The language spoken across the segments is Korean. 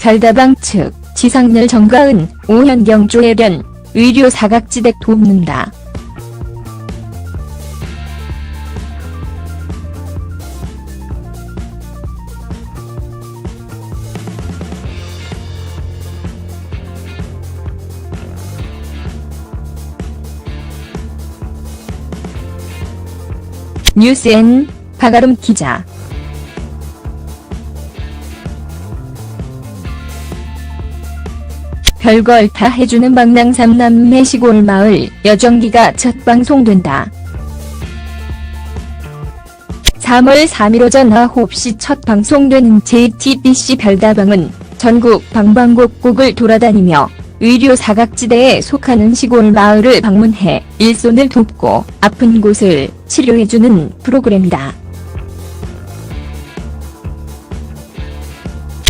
별다방 측 지상렬 정가은 오현경 조혜련 의료 사각지대 돕는다. 뉴스N 박아름 기자 별걸 다 해주는 방랑 삼남매 시골 마을 여정기가 첫 방송된다. 3월 3일 오전 9시 첫 방송되는 JTBC 별다방은 전국 방방곡곡을 돌아다니며 의료 사각지대에 속하는 시골 마을을 방문해 일손을 돕고 아픈 곳을 치료해주는 프로그램이다.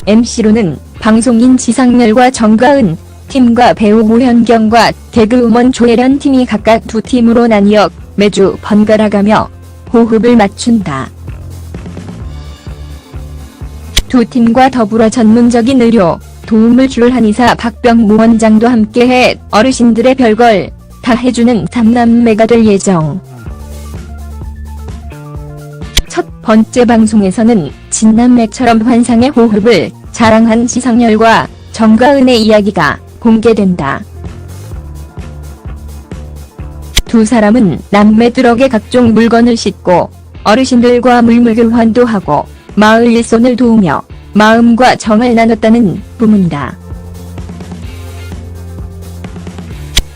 MC로는 방송인 지상렬과 정가은, 팀과 배우 오현경과 개그우먼 조혜련 팀이 각각 두 팀으로 나뉘어 매주 번갈아가며 호흡을 맞춘다. 두 팀과 더불어 전문적인 의료, 도움을 줄 한의사 박병무 원장도 함께해 어르신들의 별걸 다 해주는 삼남매가 될 예정. 첫 번째 방송에서는 진남매처럼 환상의 호흡을 자랑한 지상렬과 정가은의 이야기가 공개된다. 두 사람은 남매 트럭에 각종 물건을 싣고 어르신들과 물물 교환도 하고 마을 일손을 도우며 마음과 정을 나눴다는 부문이다.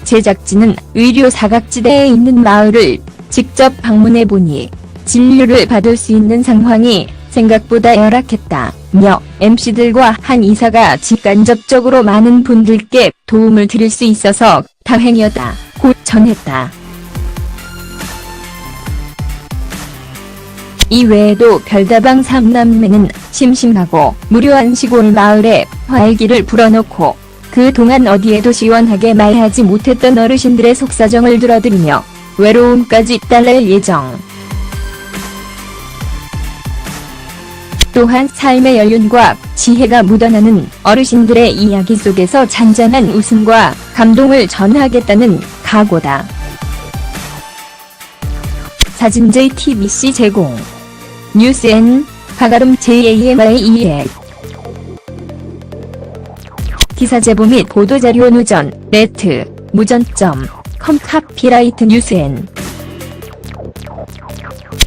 제작진은 의료 사각지대에 있는 마을을 직접 방문해 보니 진료를 받을 수 있는 상황이 생각보다 열악했다 며 MC들과 한 이사가 직간접적으로 많은 분들께 도움을 드릴 수 있어서 다행이었다. 곧 전했다. 이 외에도 별다방 삼남매는 심심하고 무료한 시골 마을에 활기를 불어넣고 그동안 어디에도 시원하게 말하지 못했던 어르신들의 속사정을 들어드리며 외로움까지 달랠 예정. 또한 삶의 연륜과 지혜가 묻어나는 어르신들의 이야기 속에서 잔잔한 웃음과 감동을 전하겠다는 각오다. 사진 JTBC 제공 뉴스N 박아름 JAMIEL 기사 제보 및 보도자료 누전 네트 무전점 컴 카피라이트 뉴스N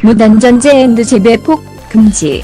무단전제 앤드 재배폭 금지